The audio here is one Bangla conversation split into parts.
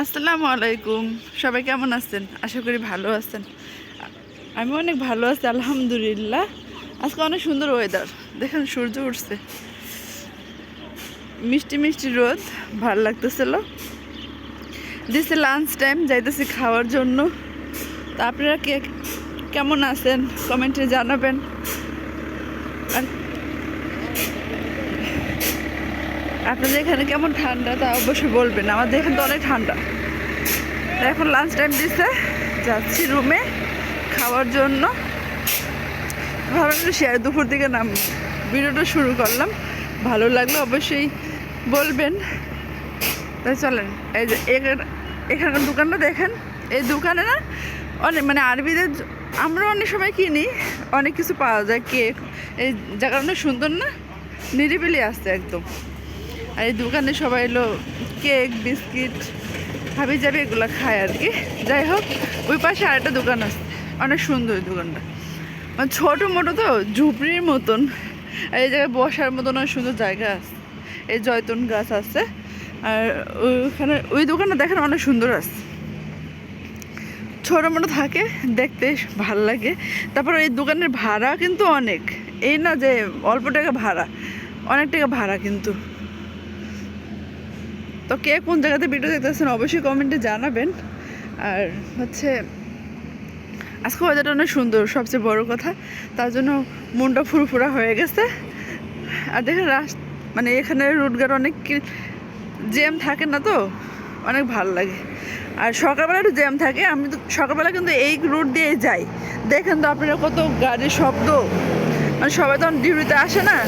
আসসালামু আলাইকুম। সবাই কেমন আছেন? আশা করি ভালো আছেন। আমি অনেক ভালো আছি, আলহামদুলিল্লাহ। আজকে অনেক সুন্দর ওয়েদার দেখেন সূর্য উঠছে। মিষ্টি মিষ্টি রোদ, ভালো লাগতেছিল। দিছে লাঞ্চ টাইম যাইতেছি খাওয়ার জন্য। তা আপনারা কে কেমন আছেন? কমেন্টে জানাবেন। আর আপনাদের এখানে কেমন ঠান্ডা, তা অবশ্যই বলবেন। আমাদের এখানে তো অনেক ঠান্ডা। এখন লাঞ্চ টাইম দিচ্ছে যাচ্ছি রুমে খাওয়ার জন্য। ভাবলাম একটু শেয়ার দুপুর থেকে নাম, ভিডিওটা শুরু করলাম। ভালো লাগল অবশ্যই বলবেন। তাই চলেন, এই যে এখানে এখানকার দোকানটা দেখেন। এই দোকানে না অনেক মানে আরবিদের আমরা অনেক সময় কিনি, অনেক কিছু পাওয়া যায়, কেক, এই জায়গাটা অনেক সুন্দর না? নিরিবিলি আসছে একদম। আর এই দোকানে সবাই এলো কেক, বিস্কিট হাবি যাবে এগুলো খায় আর কি। যাই হোক, ওই পাশে আরেকটা দোকান আছে। অনেক সুন্দর ওই দোকানটা। মানে ছোটো মোটো তো, ঝুপড়ির মতন। আর এই জায়গায় বসার মতন অনেক সুন্দর জায়গা আছে। এই জয়তুন গাছ আছে। আর ওইখানে, ওই দোকানটা দেখেন অনেক সুন্দর আছে। ছোটো মোটো থাকে, দেখতে ভালো লাগে। তারপর এই দোকানের ভাড়া কিন্তু অনেক। এই না যে অল্প টাকা ভাড়া, অনেক টাকা ভাড়া কিন্তু। তো কে কোন জায়গাতে ভিডিও দেখতেছেন অবশ্যই কমেন্টে জানাবেন। আর হচ্ছে, আজকে ওয়েদারটা অনেক সুন্দর, সবচেয়ে বড় কথা। তার জন্য মনটা ফুরফুরা হয়ে গেছে। আর দেখেন রাস মানে এখানে রুটঘাট অনেক জ্যাম থাকে না তো? অনেক ভালো লাগে। আর সকালবেলা একটু জ্যাম থাকে, আমি তো সকালবেলা কিন্তু এই রুট দিয়ে যাই। দেখেন তো আপনারা কত গাড়ির শব্দ। মানে সবাই তো ডিউটিতে আসে না।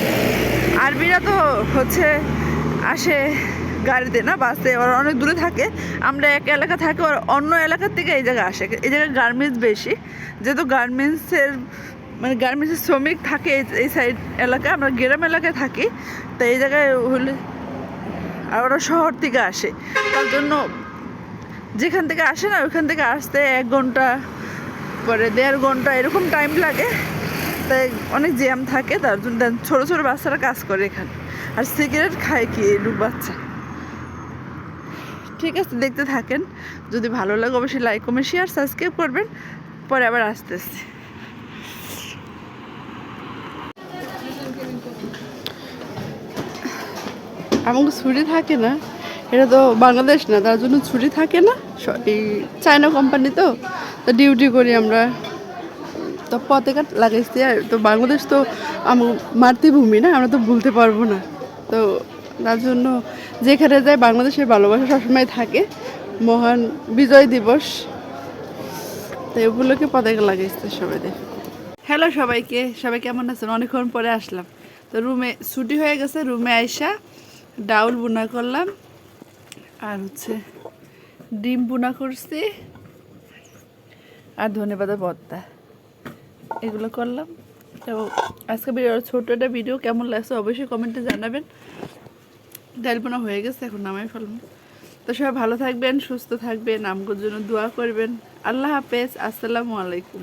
আরবিরা তো হচ্ছে আসে গাড়িতে না বাসে, ওরা অনেক দূরে থাকে। আমরা এক এলাকা থাকি ওর অন্য এলাকার থেকে এই জায়গায় আসে। এই জায়গায় গার্মেন্টস বেশি। যেহেতু গার্মেন্টসের মানে গার্মেন্টসের শ্রমিক থাকে এই- এই সাইড এলাকায়, আমরা গ্রাম এলাকায় থাকি। তো এই জায়গায় হলে আর ওরা শহর থেকে আসে। তার জন্য যেখান থেকে আসে না ওইখান থেকে আসতে এক ঘণ্টা, পরে দেড় ঘণ্টা এরকম টাইম লাগে। তাই অনেক জ্যাম থাকে, তার জন্য ছোটো ছোটো বাচ্চারা কাজ করে এখানে। আর সিগারেট খায় কি লুক বাচ্চা? ঠিক আছে, দেখতে থাকেন। যদি ভালো লাগে, অবশ্যই লাইক কমেন্ট শেয়ার সাবস্ক্রাইব করবেন। পরে আবার আসতেছি। আমাকে ছুটি থাকে না, এটা তো বাংলাদেশ না, তার জন্য ছুটি থাকে না। এই চায়না কোম্পানি তো তো ডিউটি করি আমরা। তো পতাকা লাগাইছি, আর তো বাংলাদেশ তো আমার মাতৃভূমি না, আমরা তো ভুলতে পারব না। তো তার জন্য যেখানে যায় বাংলাদেশের ভালোবাসা সবসময় থাকে। মহান বিজয় দিবস। তো এগুলোকে পতাকা লাগাইছে সবাই হ্যালো সবাইকে, সবাই কেমন আছেন? অনেকক্ষণ পরে আসলাম। তো রুমে ছুটি হয়ে গেছে, রুমে আইসা ডাউল বুনা করলাম। আর হচ্ছে ডিম বুনা করছি। আর ধনে পাতা ভর্তা। এগুলো করলাম। তো আজকে ছোট একটা ভিডিও, কেমন লাগছে অবশ্যই কমেন্টে জানাবেন। ডাল বোনা হয়ে গেছে, এখন নামাই ফেলব। তো সবাই ভালো থাকবেন, সুস্থ থাকবেন, আমগুর জন্য দোয়া করবেন। আল্লাহ হাফেজ, আসসালামু আলাইকুম।